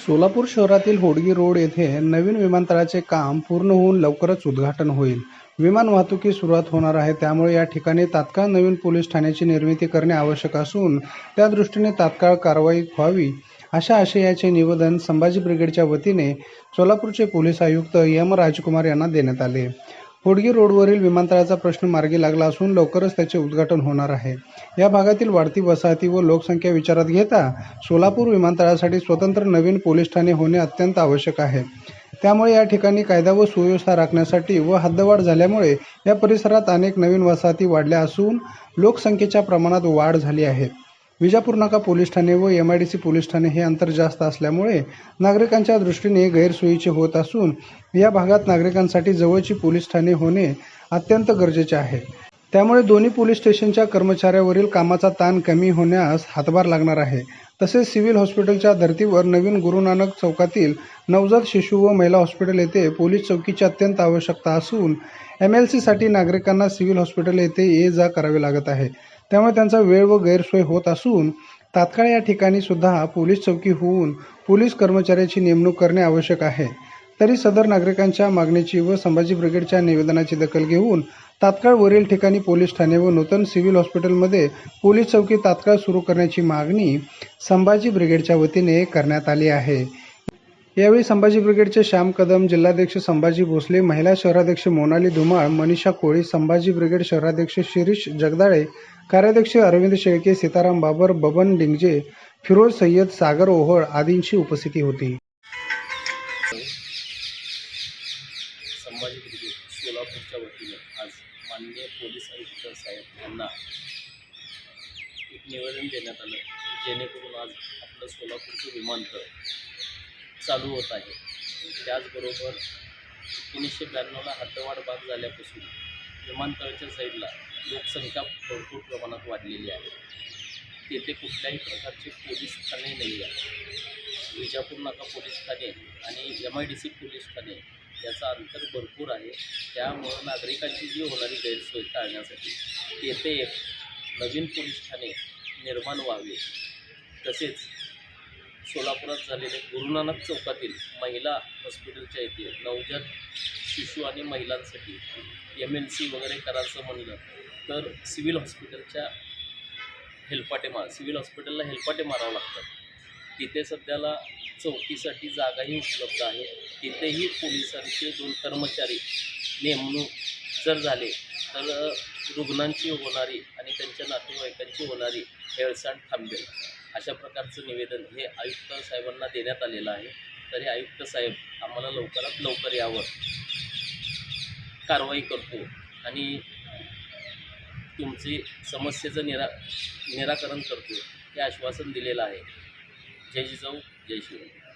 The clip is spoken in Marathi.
सोलापूर शहरातील होडगी रोड येथे नवीन विमानतळाचे काम पूर्ण होऊन लवकरच उद्घाटन होईल. विमान वाहतुकी सुरुवात होणार आहे. त्यामुळे या ठिकाणी तात्काळ नवीन पोलीस ठाण्याची निर्मिती करणे आवश्यक असून त्या दृष्टीने तात्काळ कारवाई व्हावी अशा आशयाचे निवेदन संभाजी ब्रिगेडच्या वतीने सोलापूरचे पोलीस आयुक्त एम राजकुमार यांना देण्यात आले. होडगी रोडवरील विमानतळाचा प्रश्न मार्गी लागला असून लवकरच त्याचे उद्घाटन होणार आहे. या भागातील वाढती वसाहती व लोकसंख्या विचारात घेता सोलापूर विमानतळासाठी स्वतंत्र नवीन पोलीस ठाणे होणे अत्यंत आवश्यक आहे. त्यामुळे या ठिकाणी कायदा व सुव्यवस्था राखण्यासाठी व हद्दवाढ झाल्यामुळे या परिसरात अनेक नवीन वसाहती वाढल्या असून लोकसंख्येच्या प्रमाणात वाढ झाली आहे. विजापूर नाका पोलीस ठाणे व M I D C police Thane हे अंतर जास्त असल्यामुळे नागरिकांच्या दृष्टीने गैरसोयीचे होत असून या भागात नागरिकांसाठी जवळची पोलीस ठाणे होणे अत्यंत गरजेचे आहे. त्यामुळे दोन्ही पोलीस स्टेशनच्या कर्मचाऱ्यावरील कामाचा ताण कमी होण्यास हातभार लागणार आहे. तसेच सिव्हिल हॉस्पिटलच्या धर्तीवर नवीन गुरु नानक चौकातील नवजात शिशु व महिला हॉस्पिटल येथे पोलीस चौकीची अत्यंत आवश्यकता असून एम एल सीसाठी नागरिकांना सिव्हिल हॉस्पिटल येथे ये जा करावे लागत आहे. त्यामुळे त्यांचा वेळ व गैरसोय होत असून तात्काळ या ठिकाणी सुद्धा पोलीस चौकी होऊन पोलीस कर्मचाऱ्याची नेमणूक करणे आवश्यक आहे. तरी सदर नागरिकांच्या मागणीची व संभाजी ब्रिगेडच्या निवेदनाची दखल घेऊन तात्काळ वरील ठिकाणी पोलीस ठाणे व नूतन सिव्हिल हॉस्पिटलमध्ये पोलीस चौकी तात्काळ सुरू करण्याची मागणी संभाजी ब्रिगेडच्या वतीने करण्यात आली आहे. यावेळी संभाजी ब्रिगेडचे श्याम कदम जिल्हाध्यक्ष संभाजी भोसले महिला शहराध्यक्ष मोनाली धुमाळ मनीषा कोळी संभाजी ब्रिगेड शहराध्यक्ष शिरीष जगदाळे कार्याध्यक्ष अरविंद शेळके सीताराम बाबर बबन डिंगजे फिरोज सय्यद सागर ओहळ आदींची उपस्थिती होती. संभाजी ब्रिगेड सोलापूरच्या वतीने आज माननीय पोलीस आयुक्त साहेब यांना एक निवेदन देण्यात आलं जेणेकरून आज आपलं सोलापूरचं विमानतळ चालू होत आहे. त्याचबरोबर एकोणीसशे ब्याण्णवला हद्दवाढ बाद झाल्यापासून विमानतळाच्या साईडला लोकसंख्या भरपूर प्रमाणात वाढलेली आहे. तेथे कुठल्याही प्रकारचे पोलीस ठाणे नाही आहे. विजापूर नाका पोलीस ठाणे आणि M I D C police Thane याचा अंतर भरपूर आहे. त्यामुळं नागरिकांची जी होणारी गैरसोय टाळण्यासाठी तेथे एक नवीन पोलीस ठाणे निर्माण व्हावे. तसेच सोलापुरात झालेले गुरुनानक चौकातील महिला हॉस्पिटलच्या येथे नवजात शिशु आणि महिलांसाठी एम एल सी वगैरे करायचं म्हणलं तर सिव्हिल हॉस्पिटलच्या हेलपाटे मार सिव्हिल हॉस्पिटलला हेलपाटे मारावं लागतात. तिथे सध्याला चौकीसाठी जागाही उपलब्ध आहे. तिथेही पोलिसांचे दोन कर्मचारी नेमणूक जर झाले तर रुग्णांची होणारी आणि त्यांच्या नातेवाईकांची होणारी हेळसांड थांबेल. अशा प्रकारचं निवेदन हे आयुक्त साहेबांना देण्यात आलेलं आहे. तरी आयुक्त साहेब आम्हाला लवकरात लवकर यावर कारवाई करतो आणि तुमची समस्येचं निरा निराकरण करतो हे आश्वासन दिलेलं आहे. जय जिजाऊ जय शिवराय